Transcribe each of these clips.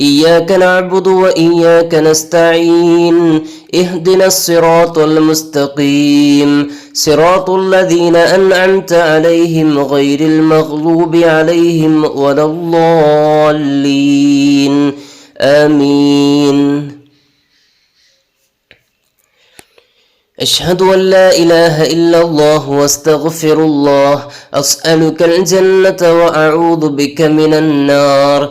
إياك نعبد وإياك نستعين. اهدنا الصراط المستقيم. صراط الذين أنعمت عليهم غير المغلوب عليهم ولا الضالين. آمين. أشهد أن لا إله إلا الله واستغفر الله. أسألك الجنة وأعوذ بك من النار.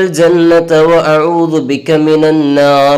الجنة وأعوذ بك من النار.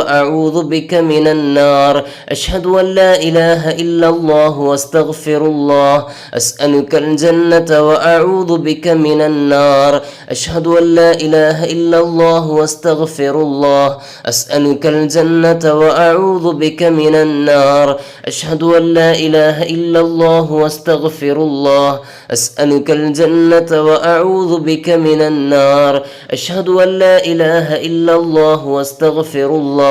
وأعوذ بك من النار. أشهد أن لا إله إلا الله واستغفر الله. أسألك الجنة وأعوذ بك من النار. أشهد أن لا إله إلا الله واستغفر الله. أسألك الجنة وأعوذ بك من النار. أشهد أن لا إله إلا الله واستغفر الله. أسألك الجنة وأعوذ بك من النار. أشهد أن لا إله إلا الله واستغفر الله.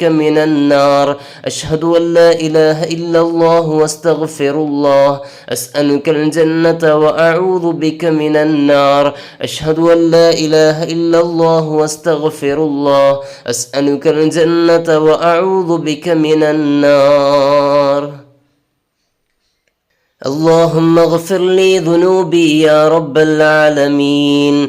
بك من النار. أشهد أن لا إله إلا الله واستغفر الله. أسألك الجنة وأعوذ بك من النار. أشهد أن لا إله إلا الله واستغفر الله. أسألك الجنة وأعوذ بك من النار. اللهم اغفر لي ذنوبي يا رب العالمين.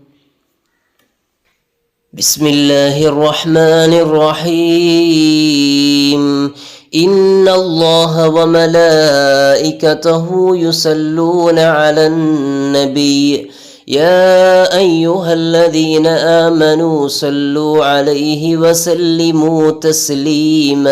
بسم الله الرحمن الرحيم. إن الله وملائكته يصلون على النبي. يا أيها الذين آمنوا صلوا عليه وسلموا تسليماً.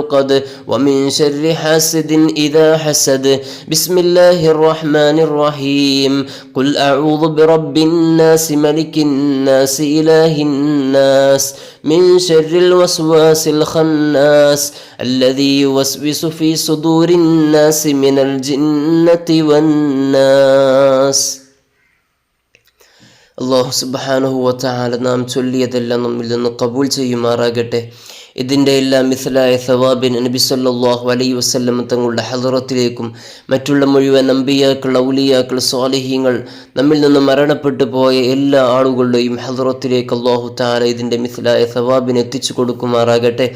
اللقد ومن شر حاسد إذا حسد بسم الله الرحمن الرحيم قل أعوذ برب الناس ملك الناس إله الناس من شر الوسواس الخناس الذي يوسوس في صدور الناس من الجنة والناس അള്ളാഹു സുബാനുഹുവത്താല നാം ചൊല്ലിയതെല്ലാം നമ്മിൽ നിന്ന് കബൂൽ ചെയ്യുമാറാകട്ടെ ഇതിന്റെ എല്ലാം മിസലായ സവാബിൻ നബി സല്ലാഹു അലൈ വസ്ല്ലം തങ്ങളുടെ ഹലറത്തിലേക്കും മറ്റുള്ള മുഴുവൻ നമ്പിയാക്കൾ ഔലിയാക്കൾ സ്വാലിഹ്യങ്ങൾ നമ്മിൽ നിന്ന് മരണപ്പെട്ടു പോയ എല്ലാ ആളുകളുടെയും ഹലറത്തിലേക്ക് അള്ളാഹു താല ഇതിന്റെ മിസലായ സവാബിന് എത്തിച്ചു കൊടുക്കുമാറാകട്ടെ.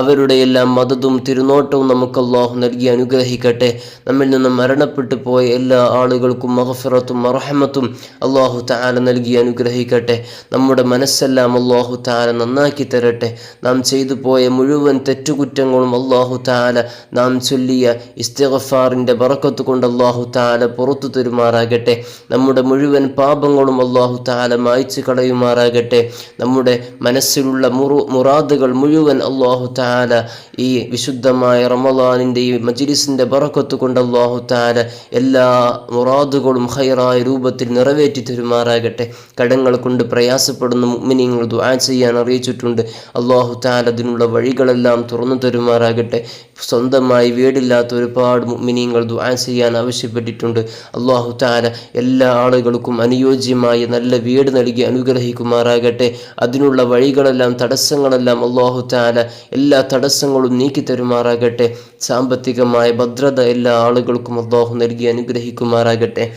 അവരുടെ എല്ലാം മതതും തിരുനോട്ടവും നമുക്ക് അള്ളാഹു നൽകി അനുഗ്രഹിക്കട്ടെ. നമ്മിൽ നിന്ന് മരണപ്പെട്ടു പോയ എല്ലാ ആളുകൾക്കും മഹഫിറത്തും മറഹമത്തും അള്ളാഹു താല നൽകി അനുഗ്രഹിക്കട്ടെ. നമ്മുടെ മനസ്സെല്ലാം അള്ളാഹു താല നന്നാക്കി തരട്ടെ. നാം ചെയ്തു പോയ മുഴുവൻ തെറ്റുകുറ്റങ്ങളും അള്ളാഹു താല നാം ചൊല്ലിയ ഇസ്തിഗഫാറിന്റെ ബറക്കത്ത് കൊണ്ട് അള്ളാഹു താല പുറത്തു തരുമാറാകട്ടെ. നമ്മുടെ മുഴുവൻ പാപങ്ങളും അള്ളാഹു താല മായ്ച്ചു കളയുമാറാകട്ടെ. നമ്മുടെ മനസ്സിലുള്ള മുറു മുറാദുകൾ മുഴുവൻ അള്ളാഹു താല ഈ വിശുദ്ധമായ റമദാനിന്റെ ഈ മജിലിസിന്റെ ബറക്കത്ത് കൊണ്ട് അള്ളാഹു താല എല്ലാ മുറാദുകളും ഹൈറായ രൂപത്തിൽ നിറവേറ്റി തരുമാറാകട്ടെ. കടങ്ങൾ കൊണ്ട് പ്രയാസപ്പെടുന്ന മുഗ്മിനിങ്ങൾ ദുആ ചെയ്യാൻ അറിയിച്ചിട്ടുണ്ട്. അള്ളാഹു താല അതിനുള്ള വഴികളെല്ലാം തുറന്നു തരുമാറാകട്ടെ. സ്വന്തമായി വീടില്ലാത്ത ഒരുപാട് മുഗ്മിനിങ്ങൾ ദുആ ചെയ്യാൻ ആവശ്യപ്പെട്ടിട്ടുണ്ട്. അള്ളാഹു താല എല്ലാ ആളുകൾക്കും അനുയോജ്യമായ നല്ല വീട് നൽകി അനുഗ്രഹിക്കുമാറാകട്ടെ. അതിനുള്ള വഴികളെല്ലാം തടസ്സങ്ങളെല്ലാം അള്ളാഹു താല എല്ലാ തടസ്സങ്ങളും നീക്കി തരുമാറാകട്ടെ. സാമ്പത്തികമായ ഭദ്രത എല്ലാ ആളുകൾക്കും അള്ളാഹു നൽകി അനുഗ്രഹിക്കുമാറാകട്ടെ.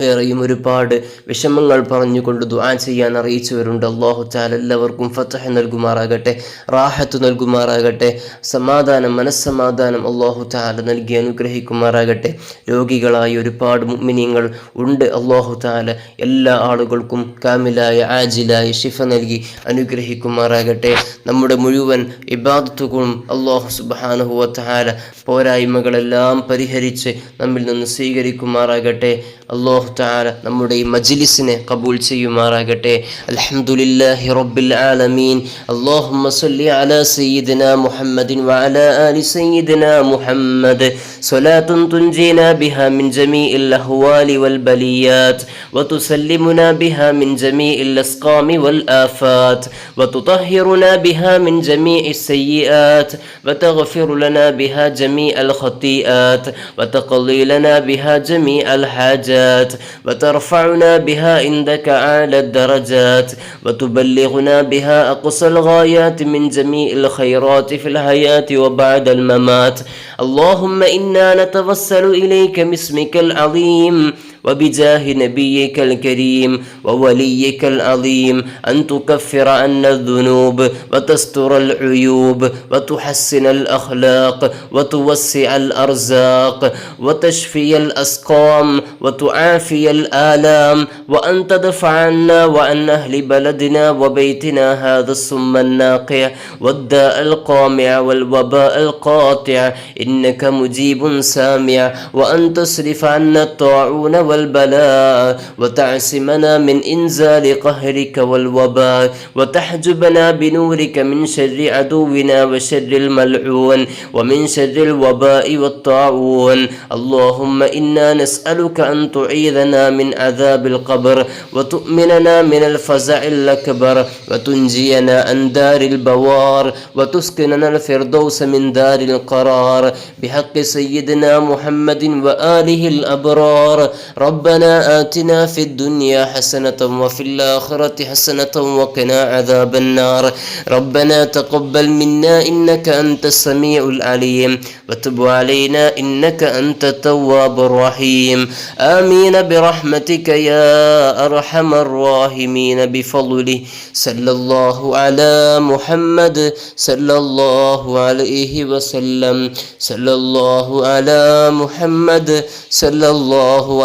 വേറെയും ഒരുപാട് വിഷമങ്ങൾ പറഞ്ഞുകൊണ്ട് ദുആ ചെയ്യാൻ അറിയിച്ചവരുണ്ട്. അള്ളാഹു ചാൽ എല്ലാവർക്കും ഫത്തഹ നൽകുമാറാകട്ടെ റാഹത്ത് നൽകുമാറാകട്ടെ സമാധാനം മനസ്സമാധാനം അള്ളാഹു ചാല നൽകി അനുഗ്രഹിക്കുമാറാകട്ടെ. രോഗികളായ ഒരുപാട് മുഗ്മിനിയങ്ങൾ ഉണ്ട്. അള്ളാഹു ചാല എല്ലാ ആളുകൾക്കും കാമിലായ ആജിലായ ഷിഫ നൽകി അനുഗ്രഹിക്കുമാറാകട്ടെ. നമ്മുടെ മുഴുവൻ ഇബാദത്തുകളും അള്ളാഹു സുബാനുഹുവ ചാല പോരായ്മകളെല്ലാം പരിഹരിച്ച് നമ്മിൽ നിന്ന് സ്വീകരിക്കുമാറാകട്ടെ. അള്ളാഹു താല നമ്മുടെ ഈ മജ്ലിസിനെ കബൂൽ ചെയ്യുമാറാകട്ടെ അൽഹംദുലില്ലാഹി റബ്ബിൽ ആലമീൻ അല്ലാഹുമ്മ സ്വല്ലി അലാ സയ്യിദിനാ മുഹമ്മദിൻ വഅലാ ആലി സയ്യിദിനാ മുഹമ്മദ് സ്വലാത്തുൻ തുൻജീനാ ബിഹാ മിൻ ജമീഇൽ അഹ്വാലി വൽ ബലിയാത്ത് وتسلمنا بها من جميع الأسقام والآفات وتطهرنا بها من جميع السيئات وتغفر لنا بها جميع الخطيئات وتقضي لنا بها جميع الحاجات وترفعنا بها عندك أعلى الدرجات وتبلغنا بها أقصى الغايات من جميع الخيرات في الحياة وبعد الممات. اللهم إنا نتوسل إليك باسمك العظيم وبجاه نبيك الكريم ووليك العظيم أن تكفر عنا الذنوب وتستر العيوب وتحسن الأخلاق وتوسع الأرزاق وتشفي الأسقام وتعافي الآلام وأن تدفع عنا وعن أهل بلدنا وبيتنا هذا السم الناقع والداء القامع والوباء القاطع إنك مجيب سامع وأن تصرف عنا الطاعون والبلاء وتعصمنا من إنزال قهرك والوباء وتحجبنا بنورك من شر عدونا وشر الملعون ومن شر الوباء والطاعون. اللهم إنا نسألك أن تعيذنا من عذاب القبر وتؤمننا من الفزع الأكبر وتنجينا عن دار البوار وتسكننا الفردوس من دار القرار. بحق سيدنا محمد وآله الأبرار. ربنا آتنا في الدنيا حسنة وفي الآخرة حسنة وقنا عذاب النار. ربنا تقبل منا إنك أنت السميع العليم. وتب علينا إنك أنت التواب الرحيم. آمين برحمتك يا أرحم الراحمين. بفضله صلى الله على محمد صلى الله عليه وسلم. صلى الله على محمد صلى الله